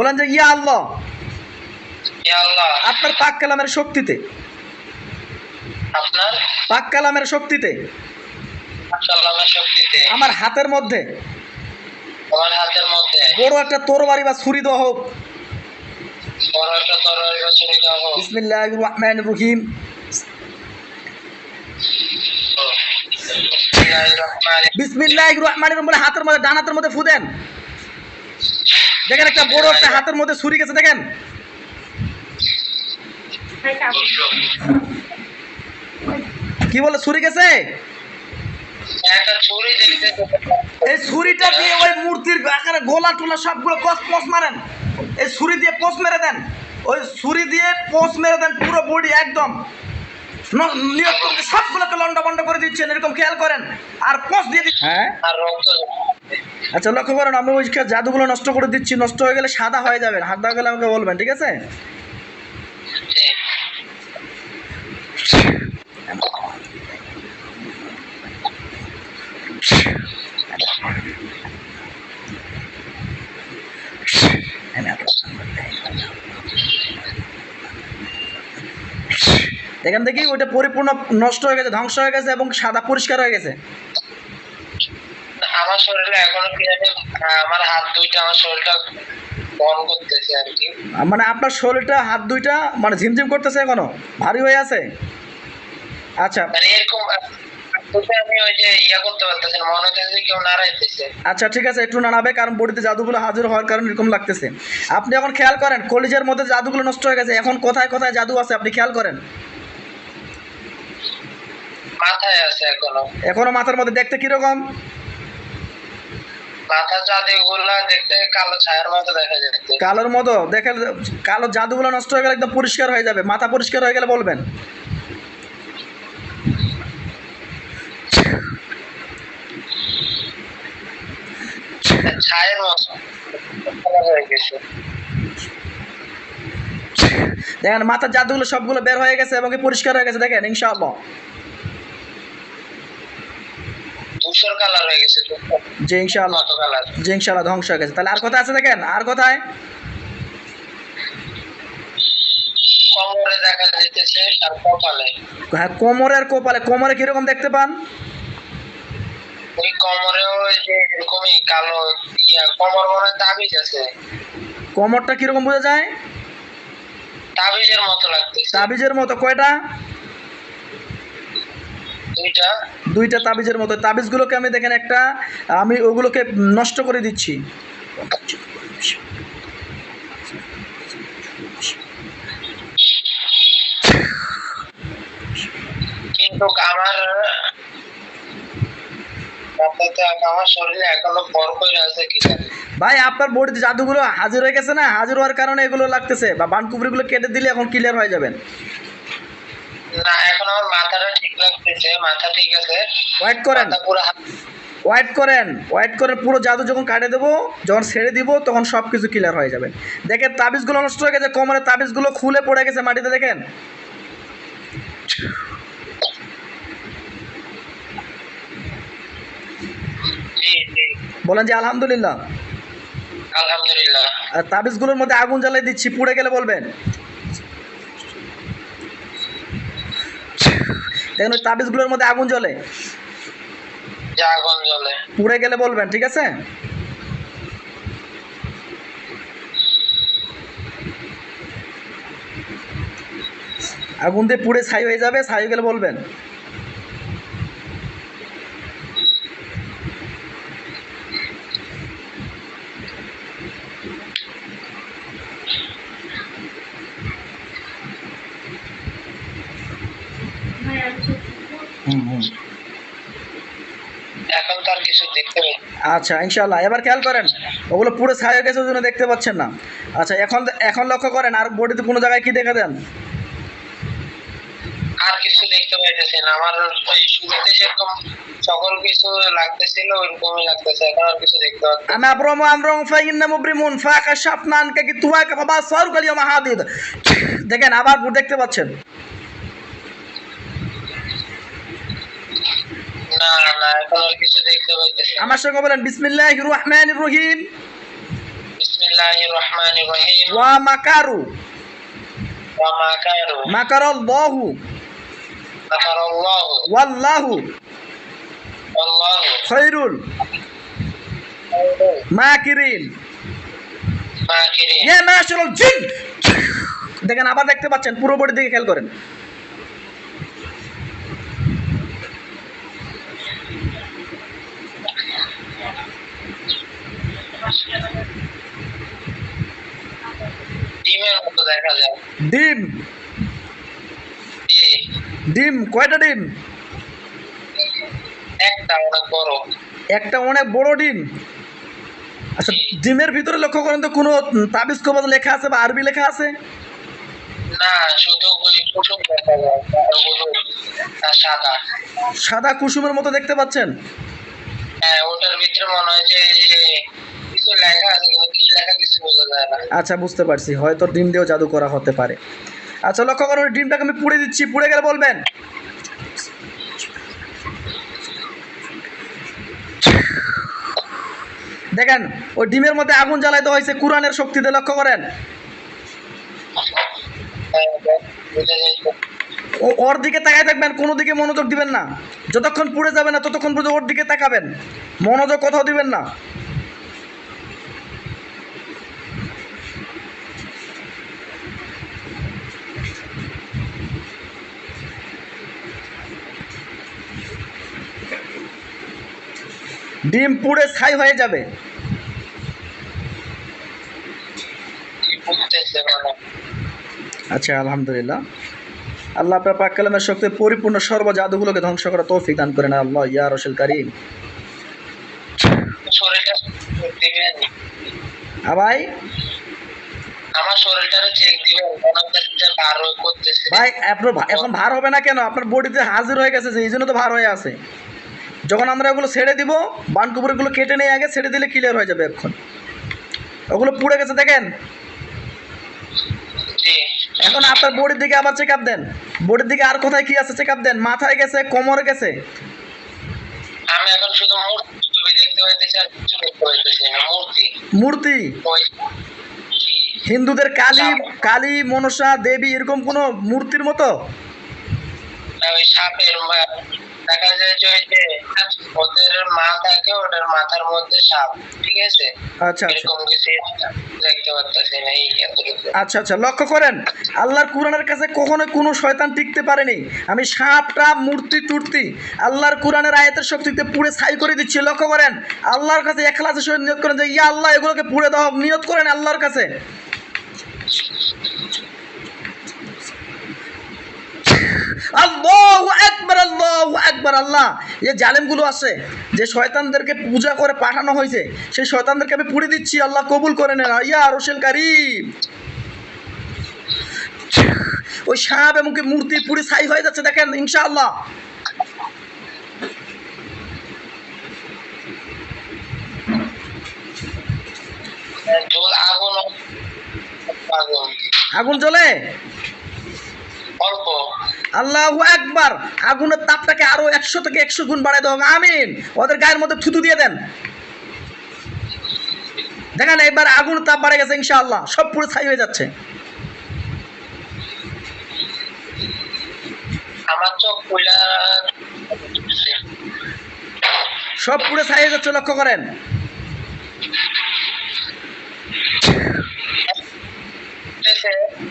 বলেন যে ইয়া আল্লাহ। আপনার পাক কালামের শক্তিতে। পাক কালামের শক্তিতে। আমার হাতের মধ্যে। আমার হাতের মধ্যে। বড় একটা তরবারি বা ছুরি দেওয়া হোক। বড় একটা তরবারি বা ছুরি দেওয়া হোক। বিসমিল্লাহ রহমান রহিম। বিসমিল্লাহির রহমানির রহিম। হাতের মধ্যে ডান হাতের মধ্যে ফু দেন। দেখেন একটা বড় একটা হাতের মধ্যে ছুরি গেছে দেখেন। কি বলে ছুরি গেছে? এই ছুরিটা দিয়ে ওই মূর্তির আকারে গোলা টোলা সবগুলো কস পস মারেন। এই ছুরি দিয়ে পোস মেরে দেন। ওই ছুরি দিয়ে পোস মেরে দেন পুরো বডি একদম। করতে সবগুলোকে লন্ডা বন্ড করে দিচ্ছেন এরকম খেয়াল করেন। আর পোস দিয়ে দিচ্ছেন। হ্যাঁ। আর রক্ত আচ্ছা লক্ষ্য করেন আমি ওই জাদুগুলো নষ্ট করে দিচ্ছি, নষ্ট হয়ে গেলে সাদা হয়ে যাবে হাত দেওয়া গেলে আমাকে বলবেন, ঠিক আছে। দেখেন দেখি ওইটা পরিপূর্ণ নষ্ট হয়ে গেছে, ধ্বংস হয়ে গেছে এবং সাদা পরিষ্কার হয়ে গেছে আমার শরীরে এখনও কি জানি আমার হাত দুইটা আমার শরীরটা বহন করতেছে আর কি। মানে আপনার শরীরটা হাত দুইটা মানে ঝিমঝিম করতেছে এখনও? ভারী হয়ে আছে? আচ্ছা। মানে এরকম আচ্ছা ঠিক আছে একটু নাড়াবে কারণ বডিতে জাদুগুলো হাজির হওয়ার কারণে এরকম লাগতেছে। আপনি এখন খেয়াল করেন কলিজের মধ্যে জাদুগুলো নষ্ট হয়ে গেছে এখন কোথায় কোথায় জাদু আছে আপনি খেয়াল করেন? মাথায় আছে এখনও। এখনও মাথার মধ্যে দেখতে কীরকম? মাথা চাঁদি গুলা দেখতে কালো ছায়ার মতো দেখা যাচ্ছে। কালোর মতো? দেখে কালো জাদুগুলো নষ্ট হয়ে গেলে একদম পরিষ্কার হয়ে যাবে। মাথা পরিষ্কার হয়ে গেলে বলবেন। ছায়ের মতো। হয়ে গেছে। দেখেন মাথার জাদুগুলো সবগুলো বের হয়ে গেছে এবং পরিষ্কার হয়ে গেছে। দেখেন ইনশাআল্লাহ। ধূসর কালার হয়ে গেছে ইনশাআল্লাহ ইনশাআল্লাহ ধ্বংস হয়ে গেছে। তাহলে আর আছে দেখেন? আর কোথায়? কোমরে দেখা যাইতেছে আর কপালে। হ্যাঁ কোমরের কোপালে। কোমরে কীরকম দেখতে পান? ওই কোমরেও যে এরকমই কালো ইয়া কোমর মনে তাবিজ আছে। কোমরটা কীরকম বোঝা যায়? তাবিজের মতো লাগতেছে। তাবিজের মতো। কয়টা? দুইটা। দুইটা তাবিজের মতো। তাবিজগুলোকে আমি দেখেন একটা আমি ওগুলোকে নষ্ট করে দিচ্ছি। কিন্তু আমার ভাই আপনার বডিতে জাদুগুলো হাজির হয়ে গেছে না? হাজির হওয়ার কারণে এগুলো লাগতেছে। বা বানকুবরিগুলো কেটে দিলে এখন ক্লিয়ার হয়ে যাবেন। না এখন আমার মাথাটা ঠিক লাগতেছে মাথা ঠিক আছে। ওয়েট করেন। পুরো ওয়েট করেন। ওয়েট করেন পুরো জাদু যখন কাটে দেবো যখন ছেড়ে দিব তখন সব কিছু ক্লিয়ার হয়ে যাবে। দেখেন তাবিজগুলো নষ্ট হয়ে গেছে কোমরে তাবিজগুলো খুলে পড়ে গেছে মাটিতে দেখেন। জি জি। বলেন যে আলহামদুলিল্লাহ। আলহামদুলিল্লাহ। তাবিজগুলোর মধ্যে আগুন জ্বালাই দিচ্ছি পুড়ে গেলে বলবেন। দেখেন ওই তাবিজগুলোর মধ্যে আগুন জ্বলে। আগুন জ্বলে। পুড়ে গেলে বলবেন ঠিক আছে? আগুন দিয়ে পুড়ে ছাই হয়ে যাবে ছাই হয়ে গেলে বলবেন হুম হুম এখন তো আর কিছু দেখতে পাই আচ্ছা ইনশাল্লাহ এবার খেয়াল করেন ওগুলো পুরো ছাই হয়ে গেছে ওই জন্য দেখতে পাচ্ছেন না। আচ্ছা এখন এখন লক্ষ্য করেন আর বডিতে কোনো জায়গায় কি দেখে দেন? আর কিছু দেখতে পাইতেছি না। আমার ওই শুরুতে যেরকম সকল কিছু লাগতেছিল ওইরকমই লাগতেছে। এখন আর কিছু দেখতে পাচ্ছি আমি আব্রম আমরং ফাইন্না মুবরিমুন ফাকা শাফনান বাবা মাহাদিদ। দেখেন আবার দেখতে পাচ্ছেন না না এখন আর কিছু দেখতে পাইতেছি। আমার সঙ্গে বলেন বিসমিল্লাহির রহমানির রহিম। বিসমিল্লাহির বিসমিল্লাহির রহমানির রহিম। ওয়া মাকারু। ওয়া মাকারু। মাকারাল্লাহু। মাকারাল্লাহু। ওয়াল্লাহু। আল্লাহু খৈরুল মাকিরিন। মাকিরিন। ইয়া মাশারাল জিন দেখেন আবার দেখতে পাচ্ছেন পুরো বডি দিকে খেয়াল করেন। ডিমের মতো দেখা যায়। ডিম। ডিম কয়টা ডিম? একটা অনেক বড়। একটা অনেক বড় ডিম। আচ্ছা ডিমের ভিতরে লক্ষ্য করেন তো কোনো তাবিজ কবাজ লেখা আছে বা আরবি লেখা আছে? না শুধু ওই কুসুম দেখা যায় সাদা। সাদা কুসুমের মতো দেখতে পাচ্ছেন? হ্যাঁ ওটার ভিতরে মনে হয় যে আচ্ছা বুঝতে পারছি। হয়তো ডিম দিয়েও জাদু করা হতে পারে। আচ্ছা লক্ষ্য করুন ডিমটাকে আমি পুড়ে দিচ্ছি। পুড়ে গেলে বলবেন? দেখেন, ওই ডিমের মধ্যে আগুন জ্বালাইতে হয়েছে কোরআনের শক্তিতে, লক্ষ্য করেন। ওর দিকে তাকায় থাকবেন কোনো দিকে মনোযোগ দিবেন না। যতক্ষণ পুড়ে যাবে না, ততক্ষণ পর্যন্ত ওর দিকে তাকাবেন। মনোযোগ কোথাও দিবেন না। ডিম পুড়ে ছাই হয়ে যাবে। আচ্ছা আলহামদুলিল্লাহ। আল্লাহ আপনার পাক কালামের শক্তি পরিপূর্ণ সর্ব জাদুগুলোকে ধ্বংস করা তৌফিক দান করেন আল্লাহ ইয়া রসুল কারিম। ভাই? আমার শরীরটারে চেক দিবেন হচ্ছে যে বার করতেছে ভাই এখন ভার হবে না কেন? আপনার বডিতে হাজির হয়ে গেছে যে এই জন্য তো ভার হয়ে আছে। যখন আমরা ওগুলো ছেড়ে দিব বানকুপুরগুলো কেটে নিয়ে আগে ছেড়ে দিলে ক্লিয়ার হয়ে যাবে এখন। ওগুলো পুড়ে গেছে দেখেন? এখন আপনার বডির দিকে আবার চেক আপ দেন। বডির দিকে আর কোথায় কি আছে চেক আপ দেন? মাথায় গেছে কোমরে গেছে? আমি এখন শুধু মূর্তি দেখতে পাইতেছি আর কিছু দেখতে পাইতেছি না মূর্তি। মূর্তি? হিন্দুদের কালী কালী মনসা দেবী এরকম কোনো মূর্তির মতো? সাপের দেখা যায় যে ওই যে ওদের মা থাকে ওটার মাথার মধ্যে সাপ ঠিক আছে? আচ্ছা আচ্ছা। এরকম কিছু দেখতে পারতেছি না এই আচ্ছা আচ্ছা লক্ষ্য করেন আল্লাহর কোরআনের কাছে কখনো কোনো শয়তান টিকতে পারেনি। আমি সাপটা মূর্তি টুর্তি আল্লাহর কোরআনের আয়াতের শক্তিতে পুড়ে ছাই করে দিচ্ছি লক্ষ্য করেন আল্লাহর কাছে একলাসের সহিত নিয়ত করেন যে ইয়া আল্লাহ এগুলোকে পুড়ে দাও নিয়ত করেন আল্লাহর কাছে। আল্লাহু! আল্লাহু আকবার আল্লাহ এই জালেমগুলো আছে যে শয়তানদেরকে পূজা করে পাঠানো হয়েছে সেই শয়তানদেরকে আমি পুড়ে দিচ্ছি আল্লাহ কবুল করে নেন। ইয়া রসেল কারিম। ওই সাপ এবং কি মূর্তি পুরি ছাই হয়ে যাচ্ছে দেখেন ইনশাআল্লাহ। জল আগুন জ্বলে? আল্লাহু একবার আগুনের তাপটাকে আরও একশো থেকে একশো গুণ বাড়াই দেওয়া আমিন। ওদের গায়ের মধ্যে থুতু দিয়ে দেন। দেখেন এবার আগুনের তাপ বাড়ে গেছে ইনশাআল্লাহ। সব পুরো ছাই হয়ে যাচ্ছে। সব পুরো ছাই হয়ে যাচ্ছে লক্ষ্য করেন। আর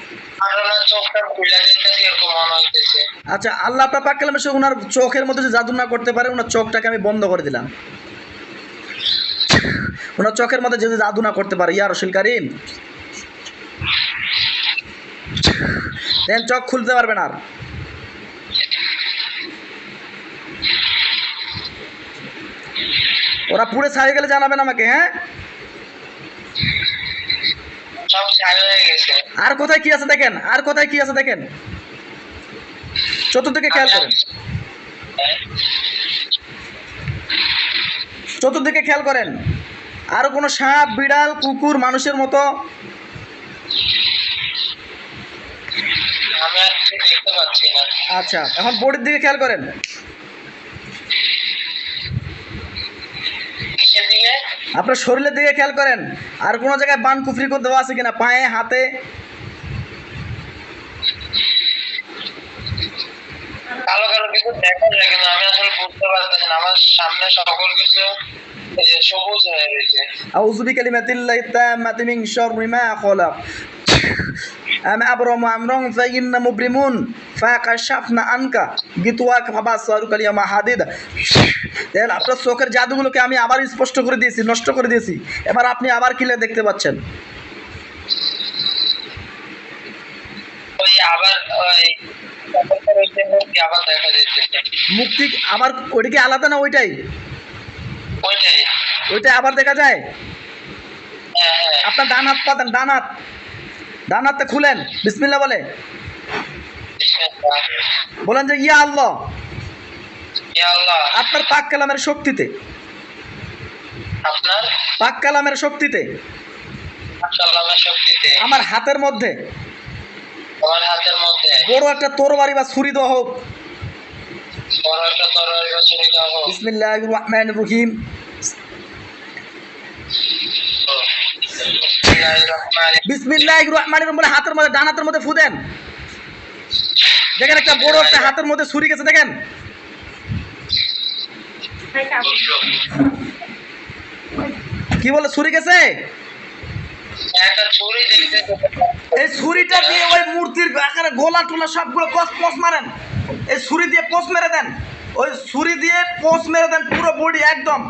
আচ্ছা আল্লাহ পাক কালামে সে ওনার চোখের মধ্যে যে জাদু না করতে পারে ওনার চোখটাকে আমি বন্ধ করে দিলাম। ওনার চোখের মধ্যে যদি জাদু না করতে পারে, ইয়া রসুল কারিম। দেন চোখ খুলতে পারবেন আর। ওরা পুড়ে ছাড়িয়ে গেলে জানাবেন আমাকে হ্যাঁ? সব ছাই হয়ে গেছে। আর কোথায় কি আছে দেখেন? আর কোথায় কি আছে দেখেন? চতুর্দিকে খেয়াল করেন। চতুর্দিকে খেয়াল করেন। আর কোনো সাপ বিড়াল কুকুর মানুষের মতো আচ্ছা এখন বোর্ডের দিকে খেয়াল করেন কিসের দিকে আপনার শরীরের দিকে খেয়াল করেন। আর কোনো জায়গায় বান কুফরি করে দেওয়া আছে কিনা? পায়ে হাতে? আমি আসলে বুঝতে পারতেছি না। আমার সামনে সকল কিছু সবুজ হয়ে গেছে আউযু বিকালিমাতিল্লাহি তাম্মাতি মিন শাররি মা খলাক। أم أبرم أمرا فإن مبرمون فكشفنا عنك غطاءك فبصرك اليوم حديد দেখেন আপনার চোখের জাদুগুলোকে আমি আবার স্পষ্ট করে দিয়েছি নষ্ট করে দিয়েছি এবার আপনি আবার কিলে দেখতে পাচ্ছেন ওই আবার ওই ওই যে মূর্তি আবার দেখা যাচ্ছে মুক্তি আবার ওইটা কি আলাদা না ওইটাই ওইটাই ওইটা আবার দেখা যায় হ্যাঁ হ্যাঁ আপনার ডান হাত পাতেন ডান হাত ডান হাতটা খুলেন বিসমিল্লা বলে। বলেন যে ইয়া আল্লাহ। আপনার পাক কালামের শক্তিতে। পাক কালামের শক্তিতে। আমার হাতের মধ্যে। আমার হাতের মধ্যে। বড় একটা তরবারি বা ছুরি দেওয়া হোক। বড় একটা তরবারি বা ছুরি দেওয়া হোক। রহিম। বিসমিল্লাহ রহমান বলে হাতের মধ্যে ডান হাতের মধ্যে ফু দেন দেখেন একটা বড় একটা হাতের মধ্যে ছুরি গেছে দেখেন। কি বলে ছুরি গেছে? এই ছুরিটা দিয়ে ওই মূর্তির আকারে গোলা টোলা সবগুলো কস পস মারেন। এই ছুরি দিয়ে পোস মেরে দেন। ওই ছুরি দিয়ে পোস মেরে দেন পুরো বডি একদম।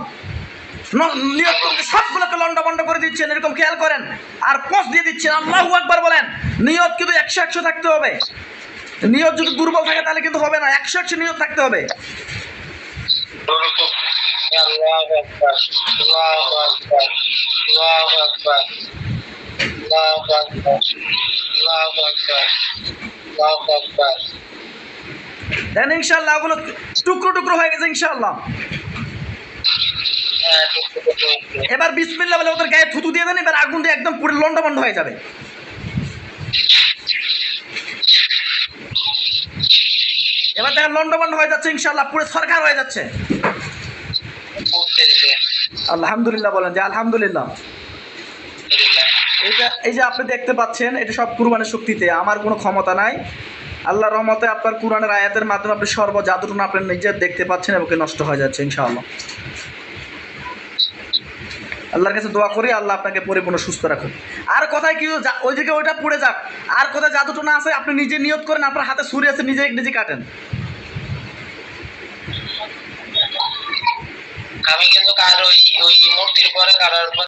ন- নিয়ত করতে সবগুলোকে লন্ডা করে দিচ্ছেন এরকম খেয়াল করেন। আর পোস দিয়ে দিচ্ছেন। আল্লাহ একবার বলেন নিয়ত কিন্তু একশো একশো থাকতে হবে। নিয়ত যদি দুর্বল থাকে তাহলে কিন্তু হবে না একশো একশো নিয়ত থাকতে হবে। দেন ইনশাল্লাহ ওগুলো টুকরো টুকরো হয়ে গেছে ইনশাল্লাহ এবার বিসমিল্লা বলে ওদের গায়ে থুতু দিয়ে দেন, এবার আগুন দিয়ে একদম পুরো লন্ডা বন্ড হয়ে যাবে। এবার দেখেন লন্ডা বন্ড হয়ে যাচ্ছে ইনশাল্লাহ পুরো সরকার হয়ে যাচ্ছে। আলহামদুলিল্লাহ বলেন যে আলহামদুলিল্লাহ। আলহামদুলিল্লাহ এটা এই যে আপনি দেখতে পাচ্ছেন, এটা সব কুরবানের শক্তিতে, আমার কোনো ক্ষমতা নাই। আল্লাহ রহমতে আপনার কুরআনের আয়াতের মাধ্যমে আপনি সর্ব জাদুটনা আপনি নিজে দেখতে পাচ্ছেন এবং নষ্ট হয়ে যাচ্ছে, ইনশাআল্লাহ। আল্লাহর কাছে দোয়া করি, আল্লাহ আপনাকে পরিপূর্ণ সুস্থ রাখুন আর কথায় কি ওই দিকে ওইটা পড়ে যাক। আর কোথায় জাদুটনা আছে, আপনি নিজে নিয়ত করেন, আপনার হাতে সুরে আছে, নিজে নিজে কাটেন। আমি কিন্তু কার ওই ওই মূর্তির পরে কারার